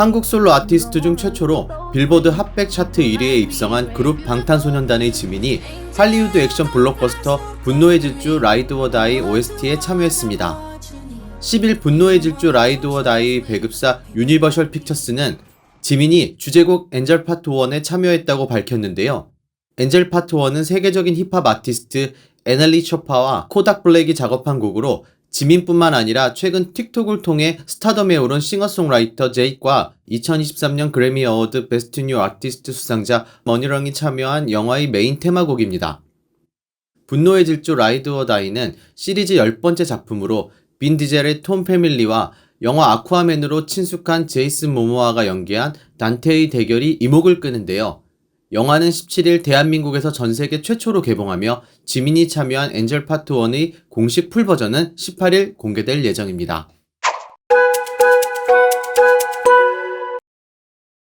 한국 솔로 아티스트 중 최초로 빌보드 핫백 차트 1위에 입성한 그룹 방탄소년단의 지민이 할리우드 액션 블록버스터 분노의 질주 라이드 워 다이 OST에 참여했습니다. 10일 분노의 질주 라이드 워 다이 배급사 유니버셜 픽처스는 지민이 주제곡 엔젤 파트 1에 참여했다고 밝혔는데요. 엔젤 파트 1은 세계적인 힙합 아티스트 에널리 초파와 코닥 블랙이 작업한 곡으로 지민뿐만 아니라 최근 틱톡을 통해 스타덤에 오른 싱어송라이터 제이과 2023년 그래미 어워드 베스트 뉴 아티스트 수상자 머니렁이 참여한 영화의 메인 테마곡입니다. 분노의 질주 라이드 워 다이는 시리즈 10번째 작품으로 빈 디젤의 톰 패밀리와 영화 아쿠아맨으로 친숙한 제이슨 모모아가 연기한 단테의 대결이 이목을 끄는데요. 영화는 17일 대한민국에서 전 세계 최초로 개봉하며 지민이 참여한 엔젤 파트 1의 공식 풀 버전은 18일 공개될 예정입니다.